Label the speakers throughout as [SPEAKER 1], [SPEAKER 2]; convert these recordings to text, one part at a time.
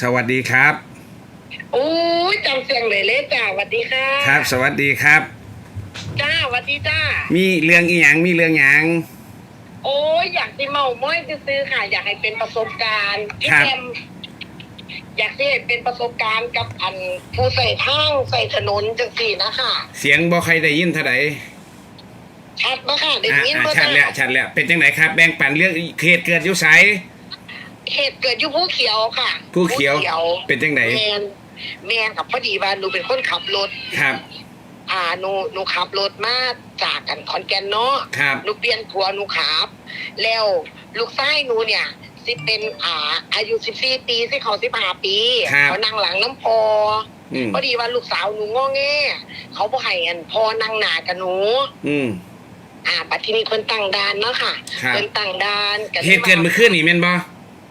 [SPEAKER 1] สวัสดีครับ
[SPEAKER 2] โอ้ยจำเสียงเลยเลยจ้าสวัสดีค่ะ
[SPEAKER 1] ครับ สวัสดีครับ
[SPEAKER 2] จ้าสวัสดีจ้า
[SPEAKER 1] มีเรื่องอีหยังมีเรื่องหยัง
[SPEAKER 2] โอ้ยอยากสิเมาม้อยซื้อๆค่ะ อยากให้เป็นประสบการณ์พี่
[SPEAKER 1] ครับ
[SPEAKER 2] แอมอยากให้เป็นประสบการณ์กับอันผู้ใส่ทางใส่ถนนจังสี่นะคะ
[SPEAKER 1] เสียงบ่ใครได้ยินเท่าไหร่
[SPEAKER 2] ชัดปะค่ะได้
[SPEAKER 1] อะ
[SPEAKER 2] ยิน
[SPEAKER 1] อะ
[SPEAKER 2] ปะ
[SPEAKER 1] ชัดแล้วชัดแล้วเป็นจังไหนครับ แบ่งปันเรื่องเหตุเกิดอยู่ไส
[SPEAKER 2] เหตุเกิดอยู่ผู้เขียวค่ะ
[SPEAKER 1] ผู้เขียว
[SPEAKER 2] ยว
[SPEAKER 1] เป็นจังไหน
[SPEAKER 2] แมนแมนกับพอดีว่าหนูเป็นคนขับรถ
[SPEAKER 1] ครับ
[SPEAKER 2] อ่าหนูหนูขับรถมาจากกันขอนแก่นเนาะ
[SPEAKER 1] ครับ
[SPEAKER 2] หนูเปลี่ยนผัวหนูขับ แล้วลูกชายหนูเนี่ยสิเป็นอ่า อายุสิบสี่ปีสิเขาสิบห้าปี
[SPEAKER 1] ครับ
[SPEAKER 2] เขานั่งหลังน้ำพอ
[SPEAKER 1] อืม
[SPEAKER 2] พอดีว่าลูกสาวหนูง้อแงเขาบอกให้อันพอนั่งหนากับหนู
[SPEAKER 1] อืม
[SPEAKER 2] อ่าบัดทีนี้คนตั้งด่านเนาะค่ะ
[SPEAKER 1] ครับ
[SPEAKER 2] คนตั้งด่านลย
[SPEAKER 1] เหตุเกิดเมื่อคืนนี่แม่นบ่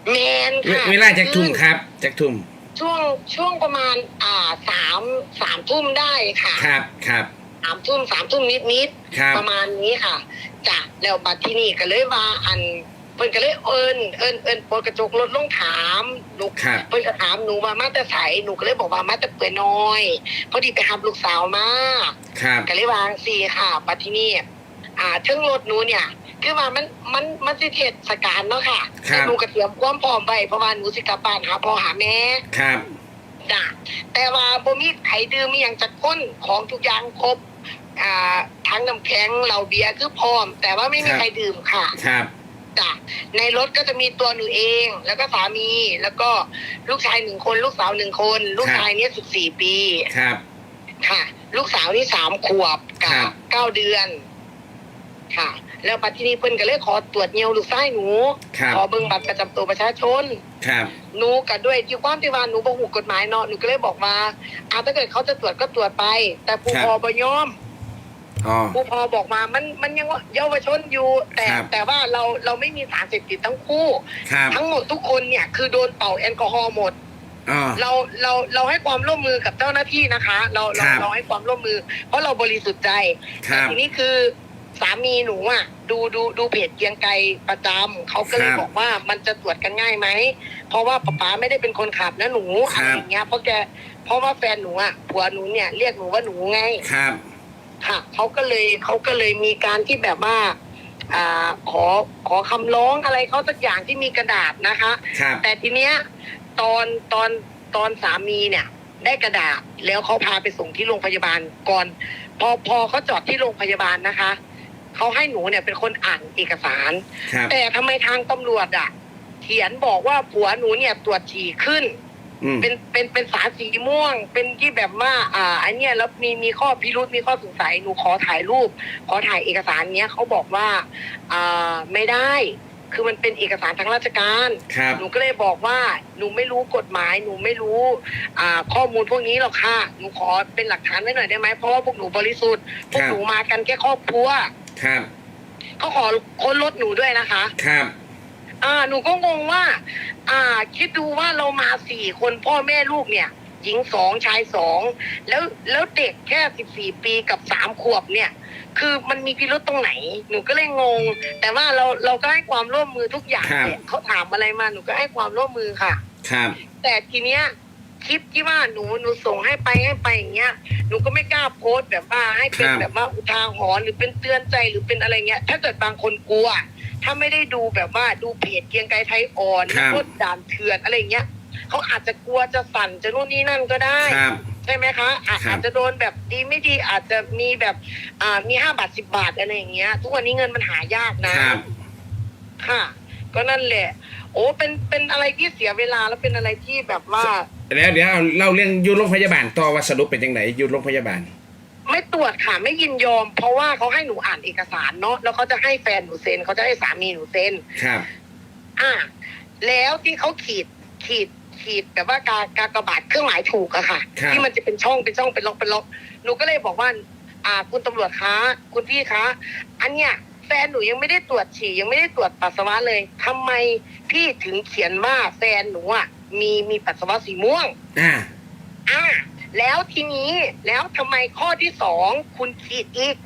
[SPEAKER 2] แมน
[SPEAKER 1] เว
[SPEAKER 2] ค่ะ
[SPEAKER 1] เวลาจักทุ่มครับจักทุ่ม
[SPEAKER 2] ช่วงช่วงประมาณอ่าสามสามทุ่มได้ค่ะ
[SPEAKER 1] ครับครับ
[SPEAKER 2] สามทุ่มสามทุ่มนิดนิดๆ
[SPEAKER 1] ครับ
[SPEAKER 2] ประมาณนี้ค่ะจ้ะแล้วบัดที่นี่ก็เลยว่าอันเพิ่นก็เลยเอิญเอิญเอิญเปิดกระจกรถลงถามหนู
[SPEAKER 1] ครับ
[SPEAKER 2] เพิ่นก็ถามหนูว่ามาแต่ไสหนูก็เลยบอกว่ามาแต่เปื่อยน้อยพอดีไปหาลูกสาวมา
[SPEAKER 1] ครับ
[SPEAKER 2] ก็เลยวางสีค่ะบัดที่นี่อ่าเทิงรถหนูเนี่ย คือว่ามันมันมันสิเทศกาลเนาะค่ะแต่หนูก็เตรียมความพร้อมไว้เพราะว่าหนูสิกลับบ้านหาพ่อหาแม่
[SPEAKER 1] ครับ
[SPEAKER 2] จ้ะแต่ว่าบ่มีไผดื่มมีหยังจักคนของทุกอย่างครบอ่าทั้งน้ำแข็งเหล้าเบียร์คือพร้อม แต่ว่าไม่มี
[SPEAKER 1] ครับ
[SPEAKER 2] ใครดื่มค่ะ
[SPEAKER 1] ครับ
[SPEAKER 2] จ้ะในรถก็จะมีตัวหนูเอง แล้วก็สามี แล้วก็ลูกชายหนึ่งคน ลูกสาวหนึ่งคน ลูกชายเนี่ยสิบสี่ปี
[SPEAKER 1] ครับ
[SPEAKER 2] ค่ะ ลูกสาวนี่สามขวบกั
[SPEAKER 1] ครับบ
[SPEAKER 2] เก้าเดือน ค่ะ แล้วปัจจุบันเพิ่นก็เลยขอตรวจเงียวลูกชายหนู
[SPEAKER 1] ครับ
[SPEAKER 2] ขอเบิ่งบัตรประจำตัวประชาชน
[SPEAKER 1] ครับ
[SPEAKER 2] หนูกับด้วยที่ความที่ว่าหนูบ่หูกฎหมายเนาะหนูก็เลยบอกว่าอาถ้าเกิดเขาจะตรวจก็ตรวจไป แต่ผู้
[SPEAKER 1] ครับ
[SPEAKER 2] พอบ่ยอม
[SPEAKER 1] อ๋อ
[SPEAKER 2] ผู้พอบอกมามันมันยังว่าเยาวชนอยู่ แต่
[SPEAKER 1] ครับ
[SPEAKER 2] แต่ว่าเราเราไม่มีสารเสพติดทั้งคู่
[SPEAKER 1] ครับ
[SPEAKER 2] ทั้งหมดทุกคนเนี่ยคือโดนเป่าแอลกอฮอล์หมด
[SPEAKER 1] อ๋อ
[SPEAKER 2] เราเราเราให้ความร่วมมือกับเจ้าหน้าที่นะคะ เราเรา
[SPEAKER 1] ครับ
[SPEAKER 2] เราให้ความร่วมมือ เพราะเราบริสุทธิ์ใจ
[SPEAKER 1] ครับ
[SPEAKER 2] ทีนี้คือ สามีหนูอะ ดูดูดูเพจเกรียงไกรประจำเขาก็เลย
[SPEAKER 1] ครับ
[SPEAKER 2] บอกว่ามันจะตรวจกันง่ายไหมเพราะว่าป๊าป๊าไม่ได้เป็นคนขับนะหนู
[SPEAKER 1] ครั
[SPEAKER 2] อะ
[SPEAKER 1] บ
[SPEAKER 2] ไรอย่างเงี้ยเพราะแกเพราะว่าแฟนหนูอะผัวหนูเนี่ยเรียกหนูว่าหนูไง
[SPEAKER 1] ครับ
[SPEAKER 2] ค่ะเขาก็เลยเขาก็เลยมีการที่แบบว่าอ่าขอขอคำร้องอะไรเขาสักอย่างที่มีกระดาษนะคะ
[SPEAKER 1] ครับ
[SPEAKER 2] แต่ทีเนี้ยตอนตอนตอนสามีเนี่ย ได้กระดาษแล้วเขาพาไปส่งที่โรงพยาบาลก่อน พอพอเขาจอดที่โรงพยาบาลนะคะ เขาให้หนูเนี่ยเป็นคนอ่านเอกสาร
[SPEAKER 1] ครับ
[SPEAKER 2] แต่ทำไมทางตำรวจอะเขียนบอกว่าผัวหนูเนี่ยตรวจฉี่ขึ้น
[SPEAKER 1] อืม
[SPEAKER 2] เป็นเป็นเป็นสารสีม่วง เป็นที่แบบว่า อ่า อันเนี้ยแล้วมีมีข้อพิรุษมีข้อสงสัยหนูขอถ่ายรูป ขอถ่ายเอกสารเนี้ยเขาบอกว่า อ่าไม่ได้ คือมันเป็นเอกสารทางราชการ
[SPEAKER 1] ครับ
[SPEAKER 2] หนูก็เลยบอกว่าหนูไม่รู้กฎหมาย หนูไม่รู้ อ่า ข้อมูลพวกนี้หรอกค่ะหนูขอเป็นหลักฐานไว้หน่อยได้ไหมเพราะว่าพวกหนูบริสุทธิ์พวกหนูมากันแค่ครอบครัว
[SPEAKER 1] ครับ
[SPEAKER 2] เขาขอค้นรถหนูด้วยนะคะ
[SPEAKER 1] ครับ
[SPEAKER 2] อ่าหนูก็งงว่า อ่า คิดดูว่าเรามาสี่คนพ่อแม่ลูกเนี่ย หญิงสองชายสองแล้วแล้วเด็กแค่สิบสี่ปีกับสามขวบเนี่ย คือมันมีพิรุษตรงไหน หนูก็เลยงง แต่ว่าเราเราก็ให้ความร่วมมือทุกอย่าง
[SPEAKER 1] ครับ
[SPEAKER 2] แหละเขาถามอะไรมาหนูก็ให้ความร่วมมือค่ะ
[SPEAKER 1] ครับ
[SPEAKER 2] แต่ทีเนี้ย คลิปที่ว่าหนูหนูส่งให้ไปให้ไปอย่างเงี้ยหนูก็ไม่กล้าโพสต์แบบว่าให้เป็น
[SPEAKER 1] ครับ
[SPEAKER 2] แบบว่าอุทาหรณ์หรือเป็นเตือนใจหรือเป็นอะไรเงี้ย ถ้าเกิดบางคนกลัว ถ้าไม่ได้ดูแบบว่าดูเพจเกรียงไกรไทยอ่อน
[SPEAKER 1] ครับ
[SPEAKER 2] พวกด่านเถื่อนอะไรเงี้ยเขาอาจจะกลัวจะสั่นจะนู่นนี่นั่นก็ได้
[SPEAKER 1] ครับ
[SPEAKER 2] ใช่ไหมคะอาจ
[SPEAKER 1] ครับ
[SPEAKER 2] อาจจะโดนแบบดีไม่ดีอาจจะมีแบบอ่ามีห้าบาทสิบาทอะไรอย่างเงี้ย ทุกวันนี้เงินมันหายากนะ
[SPEAKER 1] ครับ
[SPEAKER 2] ค่ะ ก็นั่นแหละ โอ้เป็นเป็นอะไรที่เสียเวลาแล้วเป็นอะไรที่แบบว่า
[SPEAKER 1] แล้วเดี๋ยวเอาเล่าเรื่องอยู่โรงพยาบาลต่อว่าสรุปเป็นจังไหนอยู่โรงพยาบาล
[SPEAKER 2] ไม่ตรวจค่ะไม่ยินยอม เพราะว่าเขาให้หนูอ่านเอกสารเนาะแล้วเขาจะให้แฟนหนูเซ็นเขาจะให้สามีหนูเซ็น
[SPEAKER 1] ครับ
[SPEAKER 2] อ่า แล้วที่เขาขีดขีดขีดแบบว่ากากากบาทเครื่องหมายถูกอะค่ะ
[SPEAKER 1] ครับ
[SPEAKER 2] ที่มันจะเป็นช่องเป็นช่องเป็นล็อกเป็นล็อกหนูก็เลยบอกว่า อ่า คุณตำรวจคะคุณพี่คะ อันเนี้ยแฟนหนูยังไม่ได้ตรวจฉี่ยังไม่ได้ตรวจปัสสาวะเลยทำไมพี่ถึงเขียนว่าแฟนหนูอะ มีมีปัสสาวะสีม่วง
[SPEAKER 1] อ่า
[SPEAKER 2] อ่า แล้วทีนี้แล้วทำไมข้อที่สองคุณขีดอีก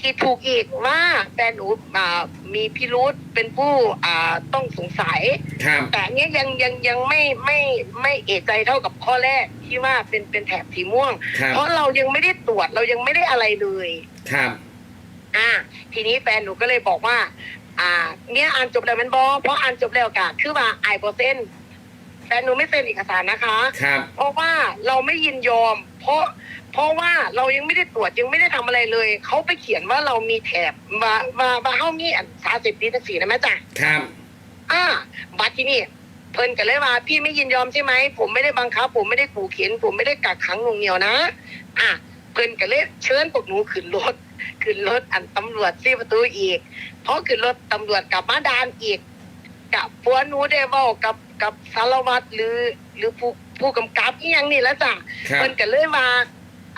[SPEAKER 2] คิดถูกอีกว่าแฟนหนูอ่ามีพิรุษเป็นผู้อ่าต้องสงสัย
[SPEAKER 1] ครับ
[SPEAKER 2] แต่อันเนี้ยยังยังยังไม่ไม่ไม่เอะใจเท่ากับข้อแรกที่ว่าเป็นเป็นแถบสีม่วง
[SPEAKER 1] ครับ
[SPEAKER 2] เพราะเรายังไม่ได้ตรวจเรายังไม่ได้อะไรเลย
[SPEAKER 1] ครับ
[SPEAKER 2] อ่า ทีนี้แฟนหนูก็เลยบอกว่า อ่า เนี่ยอ่านจบแล้วแมันบอเพราะอ่านจบแล้วกะคือว่าไอโปรเซนแฟนหนูไม่เซ็นเอกสารนะคะ
[SPEAKER 1] ครับ
[SPEAKER 2] เพราะว่าเราไม่ยินยอม เพราะ เพราะว่าเรายังไม่ได้ตรวจยังไม่ได้ทำอะไรเลย เขาไปเขียนว่าเรามีแถบมามามาเฮามีอันสารเสพติดทั้งสี่นะแม่จ้ะ
[SPEAKER 1] ครับ
[SPEAKER 2] อ่าบัตรที่นี่เพิ่นกันเลยว่าพี่ไม่ยินยอมใช่ไหมผมไม่ได้บังคับ ผมไม่ได้ขู่เข็น ผมไม่ได้กักขังหน่วงเหนียวนะ อะเพิ่นกันเลยเชิญพวกหนูขึ้นรถขึ้นรถอันตำรวจที่ประตูอีกเพราะขึ้นรถตำรวจกลับมาดานอีกกับผัวหนูได้เว้ากับ กับสารวัตรหรือ หรือผู้ผู้กำกับอีหยังนี่แหล้วจ้ะ
[SPEAKER 1] ครับ
[SPEAKER 2] เพิ่นก็เลยมา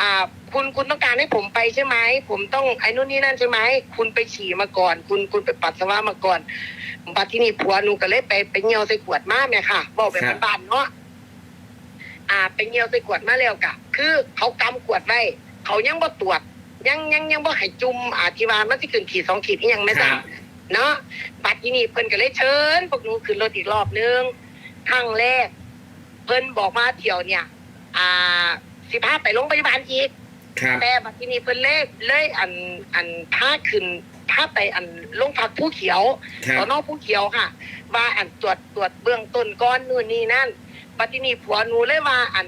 [SPEAKER 2] อ่า คุณคุณต้องการให้ผมไปใช่ไหมผมต้องไอ้นู่นนี่นั่นใช่ไหมคุณไปฉี่มาก่อน คุณคุณไปปัสสาวะมาก่อนบัดที่นี่ผัวหนูก็เลยไปไปเงียวใส่ขวดมาแม่ค่ะบอกแบบ
[SPEAKER 1] ครับ
[SPEAKER 2] บ้านๆเนาะอ่าไปเงียวใส่ขวดมาแล้วกะ คือเขากำขวดไว้เขายังบ่ตรวจ ยังยังยังบ่ให้จุ่มอาที่ว่ามันสิขึ้นขีดสองขีดอีหยังแม่
[SPEAKER 1] ค
[SPEAKER 2] จ้ะ
[SPEAKER 1] รับ
[SPEAKER 2] เนาะบัดที่นี่เพิ่นก็เลยเชิญพวกหนูขึ้นรถอีกรอบนึง ครั้งแรก เพิ่นบอกมาเที่ยวเนี่ย อ่าสิพาไปโรงพยาบาลอีก
[SPEAKER 1] ครับ
[SPEAKER 2] แต่บัดทีนี้เพิ่นเลยเลยอันอันพาขึ้นพาไปอันโรงพักผู้เขียว
[SPEAKER 1] ครั
[SPEAKER 2] ส
[SPEAKER 1] บ
[SPEAKER 2] อนอผู้เขียวค่ะ ว่าอันตรวจตรวจเบื้องต้นก้อนนู่นนี่นั่นบัดทีนี้ผัวหนูเลยว่าอัน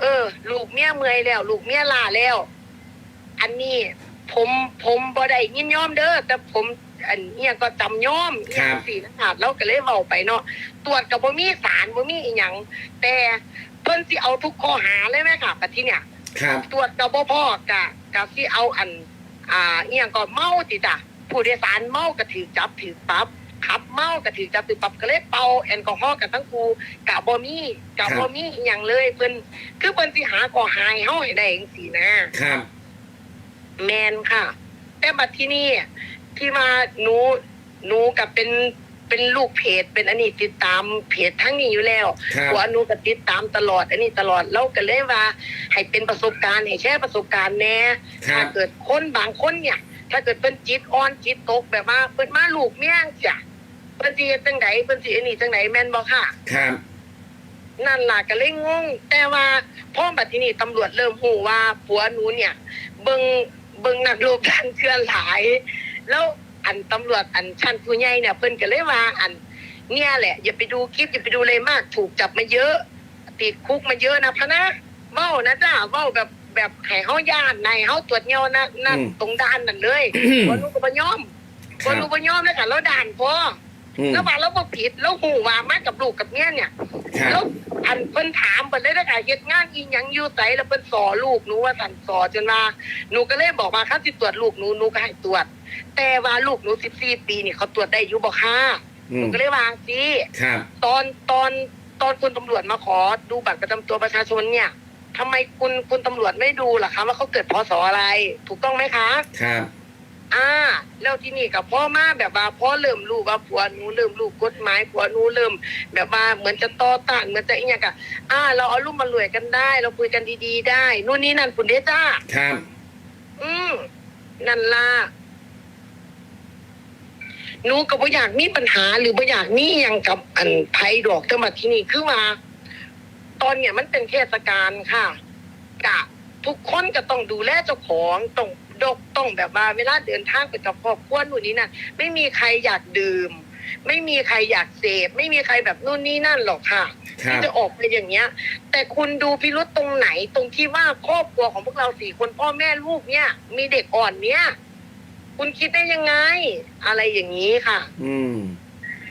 [SPEAKER 2] เออ ลูกเมียเมื่อยแล้ว ลูกเมียลาแล้ว อันนี้ ผมผมบ่ได้ยินยอมเด้อแต่ผมอันเนี้ยก็จำยอม
[SPEAKER 1] ครับ
[SPEAKER 2] สี่นะครับแล้วก็เลยเว้าไปเนาะตรวจกับบ่มีสารบ่มีอีหยังแต่เพิ่นสิเอาทุกข้อหาเลยแม่ค่ะบัดทีเนี้ย
[SPEAKER 1] ครับ
[SPEAKER 2] ตรวจกับบ่พ่อกะกะที่เอาอัน อ่าเอียงก็เมาติจ้ะผู้โดยสารเมากะถือจับถือปรับขับเมากะถือจับถือปรับก็เลยเป่าแอลกอฮอล์กันทั้งคู่กะบ่มีกะบ่มีอหย่างเลยเพิ่นคือเพิ่นสิหาก่อหายเฮาให้ได้จังซี่นะครับ แมนค่ะ แต่บัดที่นี่ที่มาหนูหนูกับเป็นเป็นลูกเพจเป็นอันนี้ติดตามเพจทั้งนี้อยู่แล้ว
[SPEAKER 1] ครับ
[SPEAKER 2] หัวหนูก็ติดตามตลอด อันนี้ตลอดเราก็เลยว่า ให้เป็นประสบการณ์ให้แชร์ประสบการณ์แหน่
[SPEAKER 1] ครั
[SPEAKER 2] ถ้า
[SPEAKER 1] บ
[SPEAKER 2] เกิดคนบางคนเนี่ย ถ้าเกิดเป็นจิตอ่อนจิตตกแบบว่าเปิดมาลูกเมี่ยงจ้ะเพิ่นสิเฮ็ดจังไดเพิ่นสิอันนี้จังไดแม่นบ่ค่ะ
[SPEAKER 1] ครับ
[SPEAKER 2] นั่นล่ะก็เลยงง แต่ว่าพ่อบัดทีนี้ตำรวจเริ่มหูว่าผัวหนูเนี่ย เบิง เบิงนักรูปด้านเคลื่อนหลาย แล้วอันตำรวจอันชั้นผู้ใหญ่เนี่ยเพิ่นก็เลยว่าอัน เนี่ยแหละ อย่าไปดูคลิปอย่าไปดูเลยมาก ถูกจับมาเยอะ ติดคุกมาเยอะนะพะนะเว้านะจ้าเว้าแบบแบบให้เฮาย่านในเฮาตรวจเงานะนั่น
[SPEAKER 1] อืม
[SPEAKER 2] ตรงด้านนั่นเลย
[SPEAKER 1] อืม
[SPEAKER 2] คนรู้ก็บ่ยอม
[SPEAKER 1] ค
[SPEAKER 2] คน
[SPEAKER 1] รับ
[SPEAKER 2] รู้บ่ยอมแล้วกันแล้วด่านพอ
[SPEAKER 1] อืม
[SPEAKER 2] แล้วว่าเราบ่ผิดแล้วหูว่ามากับลูกกับเมียเนี่ย
[SPEAKER 1] ครั
[SPEAKER 2] แล้
[SPEAKER 1] บ
[SPEAKER 2] วอันเพิ่นถามเพิ่นเลยนะค่ะเฮ็ดงานอีหยังอยู่ไสแล้วเพิ่นสอลูกหนูว่าสั่นสอจนว่าหนูก็เลยบอกว่าคันสิตรวจลูกหนูหนูก็ให้ตรวจ แต่ว่าลูกหนู14ปีนี่เขาตรวจได้อยู่บ่คะ
[SPEAKER 1] อื
[SPEAKER 2] หนู
[SPEAKER 1] ม
[SPEAKER 2] ก็เลยวาจังสิ
[SPEAKER 1] ครับ
[SPEAKER 2] ตอนตอนตอนคุณตำรวจมาขอดูบัตรประจำตัวประชาชนเนี่ยทำไมคุณคุณตำรวจไม่ดูล่ะคะว่าเขาเกิดพศอะไร ถูกต้องไหมคะ
[SPEAKER 1] ครับ
[SPEAKER 2] อ่า แล้วที่นี่กับพ่อมาแบบว่าพ่อเริ่มรู้ว่าผัวหนูเริ่มรู้กฎหมายผัวหนูเริ่ม แบบว่าเหมือนจะต่อต้านเหมือนจะอีหยังกะอ่า เราเอารุ่มมารวยกันได้ เราคุยกันดีๆได้นู่นนี่นั่นคุณเดจ้า
[SPEAKER 1] ครับ
[SPEAKER 2] อืมนั่นล่ะหนูก็บ่อยากมีปัญหาหรือบ่อยากมีหยังกับอันไผดอกแต่มาที่นี่คือว่า ตอนเนี้ยมันเป็นเทศกาลค่ะกะทุกคนก็ต้องดูแลเจ้าของต้อง ดกต้องแบบว่าเวลาเดินทางไปกับครอบครัวนู่นนี่นั่นไม่มีใครอยากดื่ม ไม่มีใครอยากเสพไม่มีใครแบบนู่นนี่นั่นหรอกค่ะ
[SPEAKER 1] ครั
[SPEAKER 2] ที่
[SPEAKER 1] บ
[SPEAKER 2] จะออกไปอย่างเงี้ย แต่คุณดูพิรุษตรงไหนตรงที่ว่าครอบครัวของพวกเราสี่คนพ่อแม่ลูกเนี่ย มีเด็กอ่อนเนี่ยคุณคิดได้ยังไง อะไรอย่างนี้ค่ะ
[SPEAKER 1] อืม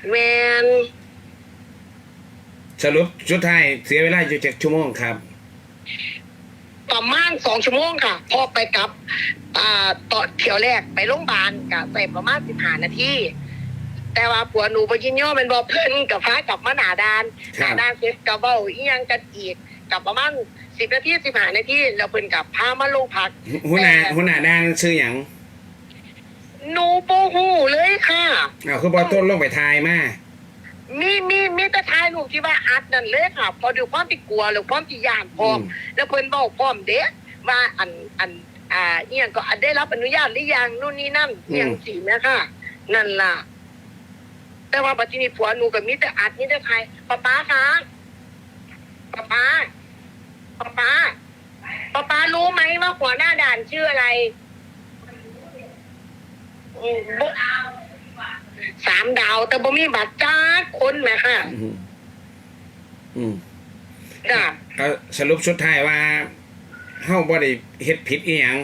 [SPEAKER 2] แมน
[SPEAKER 1] สรุปสุดท้ายเสียเวลาอยู่เจ็ดชั่วโมงครับ
[SPEAKER 2] ประมาณสองชั่วโมงค่ะ พอไปกลับอ่าต่อเที่ยวแรกไปโรงพยาบาลกะใส่ประมาณสิบห้านาทีแต่ว่าผัวหนูไปยินย่อเป็นบอเพิ่นกับพากลับมาหนาดาน
[SPEAKER 1] ค
[SPEAKER 2] ห
[SPEAKER 1] รั
[SPEAKER 2] นา
[SPEAKER 1] บ
[SPEAKER 2] ดานเสร็จกับเบ้าอีหยังกันอีกกลับประมาณสิบนาทีสิบห้านาทีแล้วเพิ่นกับพามาโรงพัก
[SPEAKER 1] หัวหน้าหัวหน้าด้านชื่อหยัง
[SPEAKER 2] หนูโปหูเลยค่ะ
[SPEAKER 1] อ้าวคือบอต้นลงไปทายมา
[SPEAKER 2] มีมีมีแต่ทายลูกที่ว่าอัดนั่นเลยค่ะ พอดูความที่กลัวหรือความที่ยานพร้อม
[SPEAKER 1] อืม
[SPEAKER 2] แล้วเพิ่นบอกพร้อมเด็กว่าอันอันอ่าเนี่ยก็ได้รับอนุญาตหรือยังนู่นนี่นั่น
[SPEAKER 1] อืม
[SPEAKER 2] อย่างสีนะคะนั่นล่ะ แต่ว่าปัจจุบันผัวหนูกับมิแต่อัดนี่แต่ใครป้าป้าคะป้าป้าป้าป้าป้าป้ารู้ไหมว่าหัวหน้าด่านชื่ออะไรอืมบ่ สามดาว แต่บ่มีบัตรจ้าคนไหมค่ะ
[SPEAKER 1] อืมอืม
[SPEAKER 2] จ้ะ
[SPEAKER 1] เอาสรุปสุดท้ายว่าเฮาบ่ได้เฮ็ดผิดอีหยัง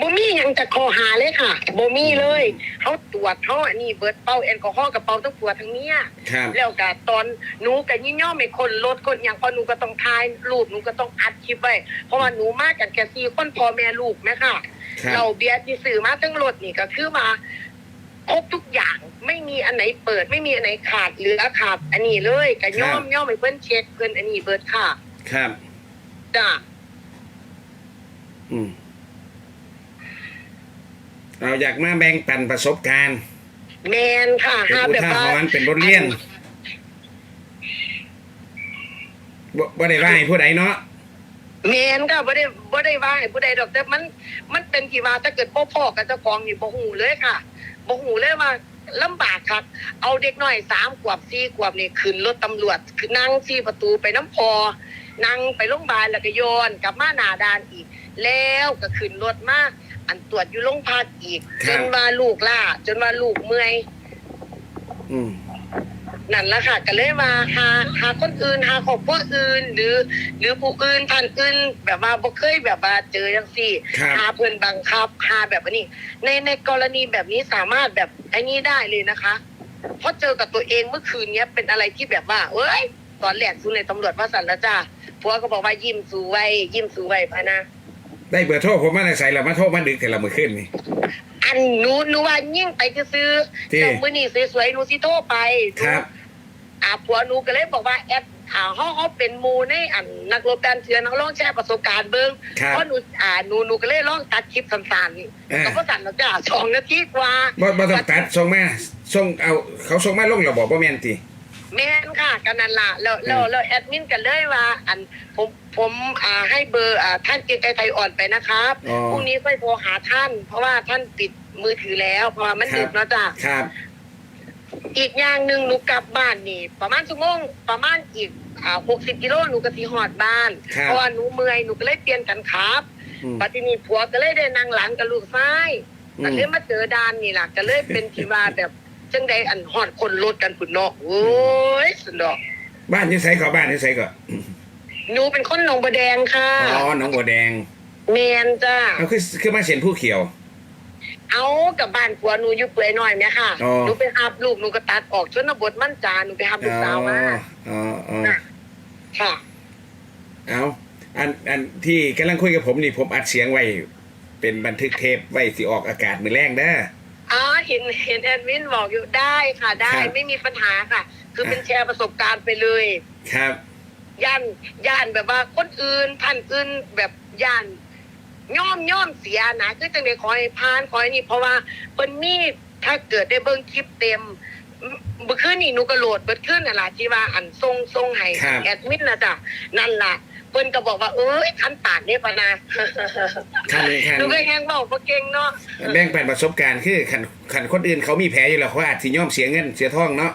[SPEAKER 2] บ่มีหยังจะคอหาเลยค่ะบ่มีเลยเขาตรวจเขาอันนี้เบิดเป่าแอลกอฮอล์กับเป่าทั้งผัวทั้งเมีย
[SPEAKER 1] ครับ
[SPEAKER 2] แล้วก็ตอนหนูก็ยิ่งย่อมไม่คนรถคนอย่างพอหนูก็ต้องถ่ายรูปหนูก็ต้องอัดคลิปไว้เพราะว่าหนูมากันแค่สี่คนพ่อแม่ลูกแม่ค่ะ
[SPEAKER 1] ครับ
[SPEAKER 2] เราเบียร์ที่ซื้อมาทั้งรถนี่ก็คือมา ครบทุกอย่างไม่มีอันไหนเปิดไม่มีอันไหนขาดเหลือขาดอันนี้เลยก็ย่อมย่อมให้เพิ่นเช็คเพิ่นอันนี้เบิดค่ะ
[SPEAKER 1] ครับ
[SPEAKER 2] จ้ะ
[SPEAKER 1] อืมเราอยากมาแบ่งปันประสบการณ์
[SPEAKER 2] แมนค่ะ
[SPEAKER 1] เป็น
[SPEAKER 2] หา
[SPEAKER 1] อุ
[SPEAKER 2] แบบ
[SPEAKER 1] ทา
[SPEAKER 2] ว่า
[SPEAKER 1] หรณ์เป็นบทเรียนบ่บ่ได้ว่าให้ผู้ใดเนาะ
[SPEAKER 2] แมนค่ะบ่ได้บ่ได้ว่าให้ผู้ใดดอกแต่มัน มันเป็นที่ว่าถ้าเกิดพ่อพ่อกับเจ้าของนี่บ่หูเลยค่ะ บ่หูเลยว่าลำบากครับ เอาเด็กน้อยสามขวบสี่ขวบนี่ขึ้นรถตำรวจคือนั่งที่ประตูไปน้ำพอ นั่งไปโรงพยาบาลแล้วก็โยนกลับมาหน้าด่านอีก แล้วก็ขึ้นรถมาอันตรวจอยู่โรงพักอีก
[SPEAKER 1] ครั
[SPEAKER 2] จ
[SPEAKER 1] บ
[SPEAKER 2] นว่าลูกล่า จนว่าลูกเมื่อย
[SPEAKER 1] อืม
[SPEAKER 2] นั่นแหละค่ะก็เลยมาหาหาคนอื่นหาครอบครัวอื่น หรือ หรือผู้อื่นท่านอื่น แบบว่าบ่เคยแบบว่าเจอจังซี่
[SPEAKER 1] ครับ
[SPEAKER 2] หาเพื่อนบังคับหาแบบนี้ ในในกรณีแบบนี้สามารถแบบไอ้นี้ได้เลยนะคะเพราะเจอกับตัวเองเมื่อคืนเนี้ยเป็นอะไรที่แบบว่า เอ้ยตอนแรกสู้ในตำรวจว่าสันแล้วจ้าผัวก็บอกว่ายิ้มสู้ไว้ยิ้มสู้ไว้พะนะ
[SPEAKER 1] ได้เบอร์โทรผมมาได้ใส่แล้วมาโทรมาดึกแต่ละมื้อคืนนี่
[SPEAKER 2] อันหนูหนูว่ายิ่งไปซื้อ
[SPEAKER 1] ที่
[SPEAKER 2] เจ้ามือนี่สวยๆหนูสิโทรไป
[SPEAKER 1] ครับ
[SPEAKER 2] อ่าผัวหนูก็เลยบอกว่าแอดอ่าเขาเขาเป็นหมูในอันนักรบการเถื่อนนักร้องแชร์ประสบการณ์เบิ้ง
[SPEAKER 1] ครับ
[SPEAKER 2] เพราะหนูอ่าหนูหนูก็เลยร้องตัดคลิปสั้น
[SPEAKER 1] เออ
[SPEAKER 2] ๆก็ก็สั่นแล้วจ้าสองนาทีกว่า
[SPEAKER 1] บ่บ่ต้องตัดส่งมาส่งเอาเขาส่งมาลงระบบบ่แม่นติ
[SPEAKER 2] แม่นค่ะ กันนั่นล่ะแล้วแล้ว
[SPEAKER 1] อืม
[SPEAKER 2] แล้วแอดมินกันเลยว่า อันผมผมอ่าให้เบอร์อ่าท่านเกรียงไกรไทยอ่อนไปนะครับ
[SPEAKER 1] อ๋อ
[SPEAKER 2] พรุ่งนี้ค่อยโทรหาท่าน เพราะว่าท่านปิดมือถือแล้ว เพราะว่ามัน
[SPEAKER 1] ครับ
[SPEAKER 2] ดึกเนาะจ้า
[SPEAKER 1] ครับ
[SPEAKER 2] อีกอย่างหนึ่งหนูกลับบ้านนี่ ประมาณชั่วโมงประมาณอีกอ่าหกสิบกิโลหนูก็สีหอดบ้าน
[SPEAKER 1] ครับ
[SPEAKER 2] เพราะว่าหนูเมื่อยหนูก็เลยเปลี่ยนกันครับ
[SPEAKER 1] อืม
[SPEAKER 2] ปัจจุบันผัวก็เลยได้นั่งหลังกับลูกซ้าย
[SPEAKER 1] อืม
[SPEAKER 2] ก็เลยมาเจอดานนี่แหละก็เลยเป็นที่ว่าแบบ จังใดอันหอดคนรถกันปุ่นเนาะโอ้ยสุดดอก
[SPEAKER 1] บ้านอยู่ไสก่อบ้านอยู่ไสก่อ
[SPEAKER 2] หนูเป็นคนหนองบัวแดงค่ะ
[SPEAKER 1] อ๋อหนองบัวแดง
[SPEAKER 2] แมนจ้า
[SPEAKER 1] เอาคือคือมาเส้นผู้เขียว
[SPEAKER 2] เอากับบ้านผัวหนูอยู่เปื่อยหน่อยไหมค่ะ
[SPEAKER 1] อ๋อ
[SPEAKER 2] หนูไปหับลูกหนูก็ตัดออกชนบทมั่นจาหนูไปหับลูกสาวมา
[SPEAKER 1] อ๋ออ๋อ
[SPEAKER 2] ค่ะ
[SPEAKER 1] เอาอันอันที่กำลังคุยกับผมนี่ผมอัดเสียงไว้ เป็นบันทึกเทปไว้สิออกอากาศมือแรงเด้อ
[SPEAKER 2] อ๋อเห็นเห็นแอดมินบอกอยู่ได้ค่ะได้
[SPEAKER 1] ครับ
[SPEAKER 2] ไม่มีปัญหาค่ะ คือเป็น
[SPEAKER 1] อะ
[SPEAKER 2] แชร์ประสบการณ์ไปเลย
[SPEAKER 1] ครับ
[SPEAKER 2] ย่านย่านแบบว่าคนอื่นท่านอื่นแบบย่านย่อมย่อมเสียนะคือจังไดขอให้พานขอให้นี่เพราะว่าเพิ่นมีถ้าเกิดได้เบิ่งคลิปเต็มเมื่อคืนนี่หนูก็โหลดเบิดขึ้นน่ะล่ะที่ว่าอันทรงทรงให้
[SPEAKER 1] ครับ
[SPEAKER 2] แอดมินน่ะจ้ะนั่นล่ะ เพิ่นก็บอกว่าเอ้ยคันปากเนี่ยปะนะ
[SPEAKER 1] คันคัน
[SPEAKER 2] หนูก็แฮงเว้าบ่เก่งเนาะ
[SPEAKER 1] แบ่งปันประสบการณ์คือขันขันคนอื่นเขามีแผลอยู่แล้วเขาอาจสิยอมเสียเงินเสียทองเนาะ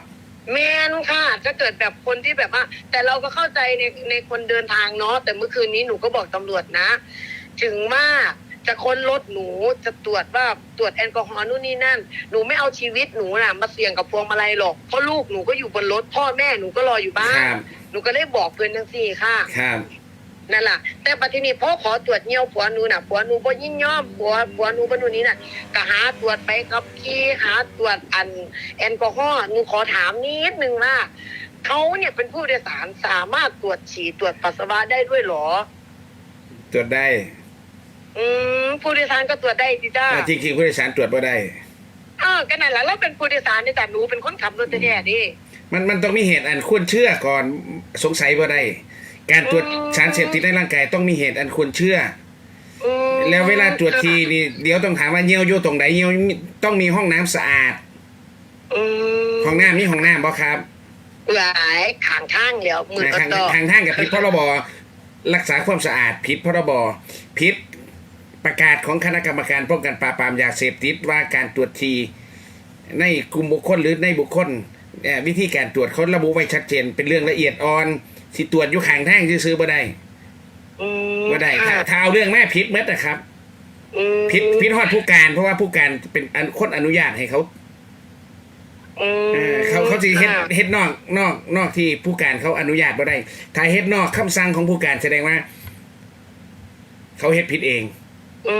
[SPEAKER 2] แมนค่ะถ้าเกิดแบบคนที่แบบว่า แต่เราก็เข้าใจในในคนเดินทางเนาะแต่เมื่อคืนนี้หนูก็บอกตำรวจนะ ถึงว่าจะค้นรถหนูจะตรวจว่าตรวจแอลกอฮอล์นู่นนี่นั่น หนูไม่เอาชีวิตหนูน่ะมาเสี่ยงกับพวงมาลัยหรอกเพราะลูกหนูก็อยู่บนรถพ่อแม่หนูก็รออยู่บ้า
[SPEAKER 1] คนรับ
[SPEAKER 2] หนูก็เลยบอกเพื่อนทั้งสี่ค่ะ
[SPEAKER 1] ครับ
[SPEAKER 2] นั่นแหละแต่ปัจจุบันพ่อขอตรวจเงี้ยวผัวหนูน่ะผัวหนูบ่ยิ่งย่อมผัวผัวหนูบนนู่นนี้น่ะก็หาตรวจไปกับขี่หาตรวจอันแอลกอฮอล์หนูขอถามนิดนึงว่าเขาเนี่ยเป็นผู้โดยสารสามารถตรวจฉี่ตรวจปัสสาวะได้ด้วยเหรอ
[SPEAKER 1] ตรวจได้
[SPEAKER 2] อืมผู้โดยสารก็ตรวจได้สิจ้า
[SPEAKER 1] อ่าจริงๆผู้โดยสารตรวจบ่ได้
[SPEAKER 2] เออก็นั่นแหละเราเป็นผู้โดยสารนี่แต่หนูเป็นคนขับรถแท้ๆดิ
[SPEAKER 1] มันมันต้องมีเหตุอันควรเชื่อก่อนสงสัยบ่ได้ การตรวจ
[SPEAKER 2] อืม
[SPEAKER 1] สารเสพติดในร่างกายต้องมีเหตุอันควรเชื่อ
[SPEAKER 2] อืม
[SPEAKER 1] แล้วเวลาตรวจทีนี่เดี๋ยวต้องถามว่าเยี่ยวอยู่ตรงไหนเยี่ยวต้องมีห้องน้ำสะอาด
[SPEAKER 2] อืม
[SPEAKER 1] ห้องน้ำมีห้องน้ำบ่ครับ
[SPEAKER 2] หลายขางข้างเดียวมือ
[SPEAKER 1] นะ
[SPEAKER 2] ก็
[SPEAKER 1] ทาง
[SPEAKER 2] ต่อ
[SPEAKER 1] ทางทางกับผิดพรบรักษาความสะอาดผิดพรบผิดประกาศของคณะกรรมการป้องกันปราบปรามยาเสพติดว่าการตรวจทีในกลุ่มบุคคลหรือในบุคคลเอ่อวิธีการตรวจเขาระบุไว้ชัดเจนเป็นเรื่องละเอียดอ่อน สิตรวจอยู่ข้างทางซื้อๆบ่ได้
[SPEAKER 2] อืม
[SPEAKER 1] บ่ได้ถ้า
[SPEAKER 2] ค่ะ
[SPEAKER 1] ถ้าเอาเรื่องแม่ผิดเมดนะครับ
[SPEAKER 2] อืม
[SPEAKER 1] ผิดผิดฮอดผู้การ เพราะว่าผู้การเป็นอันคนอนุญาตให้เขา
[SPEAKER 2] อืม
[SPEAKER 1] เอ่อเขาเขาจะเฮ็ด
[SPEAKER 2] ค่ะ
[SPEAKER 1] เฮ็ดนอกนอกนอกที่ผู้การเขาอนุญาตบ่ได้ถ้าเฮ็ดนอกคำสั่งของผู้การแสดงว่า เขาเฮ็ดผิดเอง
[SPEAKER 2] อื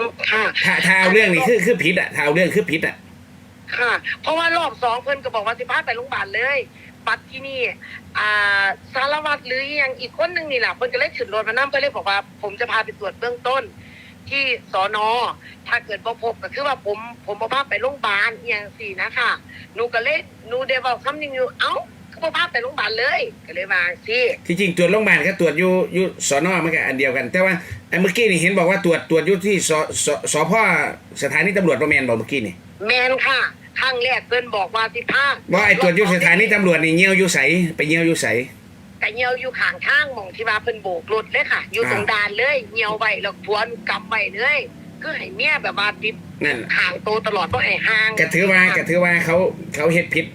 [SPEAKER 2] มค่ะ
[SPEAKER 1] ถ้าถ้าเอาเรื่องนี้คือคือผิดอะถ้าเอาเรื่องคือผิดอะ
[SPEAKER 2] ค่ะ เพราะว่ารอบสองเพิ่นก็บอกว่าสิพาไปโรงพยาบาลเลย ปัดที่นี่ อ่าสารวัตรหรืออหยังอีกคนหนึ่งนี่แหละเพิ่นก็เลยขึ้นรถมานั่งเพิ่นเลยบอกว่า ผมจะพาไปตรวจเบื้องต้น ที่สอนอถ้าเกิดบ่พบก็คือว่าผมผมบ่พาไปโรงพยาบาลอหย่างสี่นะคะหนูก็เลยหนูได้บอกคำหนึงอยู่เอ้าก็บ่พาไปโรงพยาบาลเลยก็เลยว่าสิ
[SPEAKER 1] ที่จริงตรวจโรงพยาบาลก็ตรวจอยู่อยู่สอนอมันก็อันเดียวกัน แต่ว่าไอ้เมื่อกี้นี่เห็นบอกว่าตรวจตรวจอยู่ที่สสสพสถานีตำรวจประแมนบอกเมื่อกี้นี่
[SPEAKER 2] แมนค่ะ ครั้งแรกเพิ่นบอกว่าสิพา
[SPEAKER 1] ว่าไอ้ตรวจอยู่สถานีตำรวจนี่เงี้ยวอยู่ใสไปเงี้ยวอยู่ใส
[SPEAKER 2] แต่เหี่ยวอยู่ข้างทางหมองที่ว่าเพิ่นโบกรถเลยค่ะ อยู่
[SPEAKER 1] อ่า
[SPEAKER 2] ตรงดานเลยเหี่ยวไว้แล้วผัวหนูกำไว้เลยคือให้เมียแบบว่าติด
[SPEAKER 1] นั่น
[SPEAKER 2] ห่างโตตลอดบ่ให้ห่าง
[SPEAKER 1] ก็ถือว่าก็ถือว่าเขาเขาเฮ็ดผิด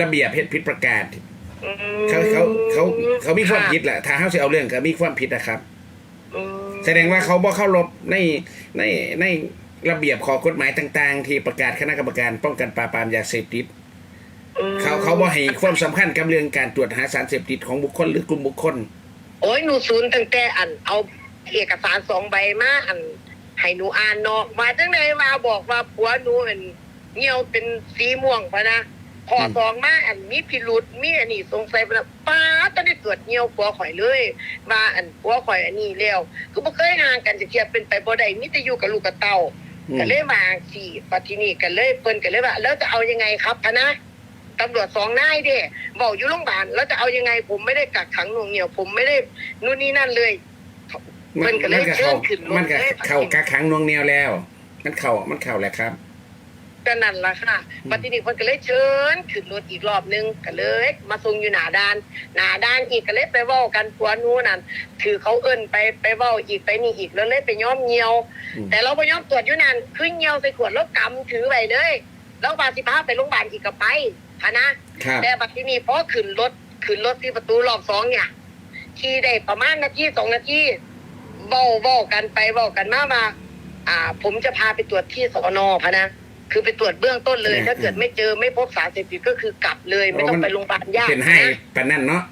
[SPEAKER 1] ระเบียบเฮ็ดผิดประกาศ
[SPEAKER 2] อืม
[SPEAKER 1] เขาเขาเขาเขามีความะผิดแหละถ้าเขาจะเอาเรื่องก็มีความผิดนะครับ
[SPEAKER 2] อืม
[SPEAKER 1] แสดงว่าเขาบ่เข้ารบในในใน ระเบียบข้อกฎหมายต่าง ๆ ที่ประกาศคณะกรรมการป้องกันปราบปรามยาเสพติด
[SPEAKER 2] อืม
[SPEAKER 1] เขาเขาบ่ให้ความสำคัญกับเรื่องการตรวจหาสารเสพติดของบุคคลหรือกลุ่มบุคคล
[SPEAKER 2] โอ้ยหนูศูนย์ตั้งแต่อันเอาเอกสารสองใบมาอันให้หนูอ่านเนาะมาจังไดมาบอกว่าผัวหนูเป็นเหี่ยวเป็นสีม่วงพะนะพอ
[SPEAKER 1] อืม
[SPEAKER 2] สองมาอันมีพิรุษมีอันนี้สงสัยว่าป้าตอนได้ตรวจเหี่ยวผัวข่อยเลยว่าอันผัวข่อยอันนี้แล้วคือบ่เคยห่างกันจะเทียบเป็นไปบ่ได้มีแต่อยู่กับลูกกับเต้า
[SPEAKER 1] อืม
[SPEAKER 2] ก็เลยมาสี่ปัทีนี้ก็เลยเปิ้นก็เลยว่าแล้วจะเอายังไงครับพะนะตำรวจสองนายเด้บอกอยู่โรงพยาบาลแล้วจะเอายังไงผมไม่ได้กักขังหน่วงเหนี่ยวผมไม่ได้นู่นนี่นั่นเลย
[SPEAKER 1] มั
[SPEAKER 2] มันก็เลย
[SPEAKER 1] ก็
[SPEAKER 2] เชิ
[SPEAKER 1] เข้า
[SPEAKER 2] ญขึ้นรถ
[SPEAKER 1] มันก็
[SPEAKER 2] เลย
[SPEAKER 1] เข้ากักขังหนวงเหนียวแล้ว มันเข้ามันเข้าแหละครับ
[SPEAKER 2] ก็นั่นล่ะค่ะ
[SPEAKER 1] อืม
[SPEAKER 2] ปัทีนี้เพิ่นก็เลยเชิญขึ้นรถอีกรอบนึงก็เลย มาส่งอยู่หน้าด้านหน้าด้านอีกก็เลยไปเว้ากันผัวหนู้นั่นถือเขาเอิ้นไปไปเว้าอีกไปนี่อีกแล้วเลยไปย้อมเหี่ยว
[SPEAKER 1] อืม
[SPEAKER 2] แต่เราไปย้อมตรวจอยู่นั่นคือเหี่ยวใส่ขวดแล้วกำถือไว้เลยแล้วบาสิพาไปโรงพยาบาลอีกก็ไปค่ะนะ
[SPEAKER 1] ครับ
[SPEAKER 2] แต่บัดที่นี่พอขึ้นรถขึ้นรถที่ประตูรอบสองเนี่ยขี่ได้ประมาณนาทีสองนาทีเว้าเว้ากันไปเว้ากันมามาอ่า ผมจะพาไปตรวจที่สอนอพะนะ คือไปตรวจเบื้องต้นเลย
[SPEAKER 1] อืม
[SPEAKER 2] ถ้าเกิดไม่เจอไม่พบสารเสพติดก็คือกลับเลย ไม่ต้องไปโรงพยาบาลญาติ
[SPEAKER 1] เป็นให้
[SPEAKER 2] นะ
[SPEAKER 1] ปานนั่นเนาะ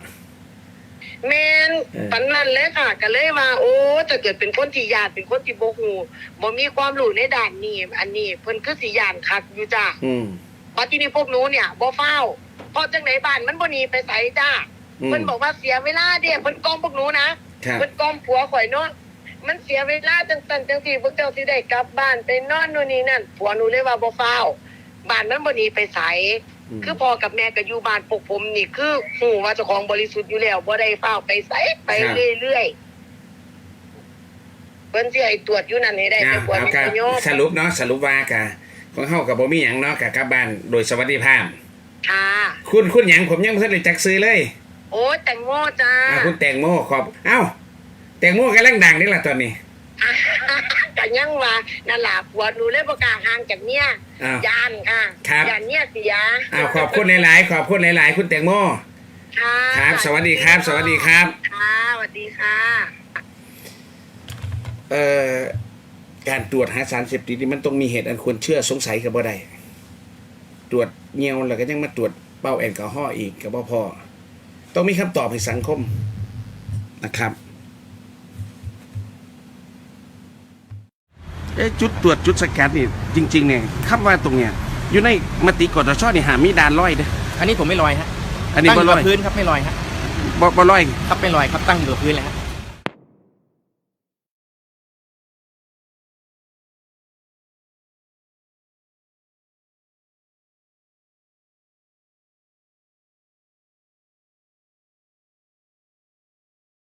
[SPEAKER 2] แมน
[SPEAKER 1] เออ
[SPEAKER 2] ปันนั้นเลยค่ะก็เลยมาโอ้จะเกิดเป็นคนที่ญาติเป็นคนที่โบหูบ่มีความรู้ในด้านนี้อันนี้เพิ่นคือสิยานคักอยู่จ้า
[SPEAKER 1] อืม
[SPEAKER 2] ปัจจุบันพวกหนูเนี่ยบ่เฝ้าเพราะจังไหนบ้านมันบ่หนีไปไสจ้า
[SPEAKER 1] อืม
[SPEAKER 2] เพิ่นบอกว่าเสียเวลาเด้เพิ่นกอมพวกหนูนะครับเพิ่นกอมผัวข่อยเนาะ มันเสียเวลาจังตันจังสี่พวกเจ้าสิได้กลับบ้านไปนอนนู่นนี่นั่นผัวหนูเลยว่าบ่เฝ้าบ้านมันบ่หนีไปไส
[SPEAKER 1] อืม
[SPEAKER 2] คือพ่อกับแม่ก็อยู่บ้านพวกผมนี่คือหูว่าเจ้าของบริสุทธิ์อยู่แล้วบ่ได้เฝ้าไปไสไปเรื่อยๆเพิ่นสิให้ตรวจอยู่นั่นให้ได้
[SPEAKER 1] อ่า
[SPEAKER 2] แต่ผัว
[SPEAKER 1] เอา
[SPEAKER 2] มี
[SPEAKER 1] กะ
[SPEAKER 2] ประโยชน์
[SPEAKER 1] สรุปเนาะสรุปว่ากะของเฮากับบ่มีหยังเนาะกะกลับบ้านโดยสวัสดิภาพ
[SPEAKER 2] ค่ะ
[SPEAKER 1] คุณคุณหยังผมยังบ่ทันได้จักซื้อเลย
[SPEAKER 2] โอ้ยแตงโมจ้า
[SPEAKER 1] อ่าคุณแตงโมขอบเอ้าแตงโมกำลังดังนี่ล่ะตอนนี้
[SPEAKER 2] กันยังว่านั่นล่ะผัวหนูเลยประกล้าศห่างจากเนี่ย
[SPEAKER 1] อ้าว
[SPEAKER 2] ยานค่ะ
[SPEAKER 1] ครับ
[SPEAKER 2] ยานเนี่ยเสีย
[SPEAKER 1] อ้าวขอบคุณหลายๆ ขอบคุณหลาย ๆ คุณแตงโม
[SPEAKER 2] ค่ะ
[SPEAKER 1] ครับ สวัสดีครับ สวัสดีครับ
[SPEAKER 2] ค่ะสวัสดีค่ะ
[SPEAKER 1] เอ่อ การตรวจหาสารเสพติดนี่มันต้องมีเหตุอันควรเชื่อสงสัยกับบ่ได้ตรวจเงียวแล้วก็ยังมาตรวจเป้าแอลกอฮอล์อีกกับบ่พอต้องมีคำตอบให้สังคมนะครับ จุดตรวจจุดสกัดนี่จริงๆเนี่ยคำว่าตรงเนี้ยอยู่ในมติกตชนี่หามีด่านร้อยเด้อ
[SPEAKER 3] อันนี้ผมไม่ลอยฮะ
[SPEAKER 1] อันนี้
[SPEAKER 3] ตั้ง
[SPEAKER 1] บ่
[SPEAKER 3] อยู่
[SPEAKER 1] ร้
[SPEAKER 3] กั
[SPEAKER 1] อย
[SPEAKER 3] บพื้นครับไม่ลอยฮะ
[SPEAKER 1] บ่บ่ร้อย
[SPEAKER 3] ครับไม่ลอยครับตั้งอยู่กับพื้นเลยฮะ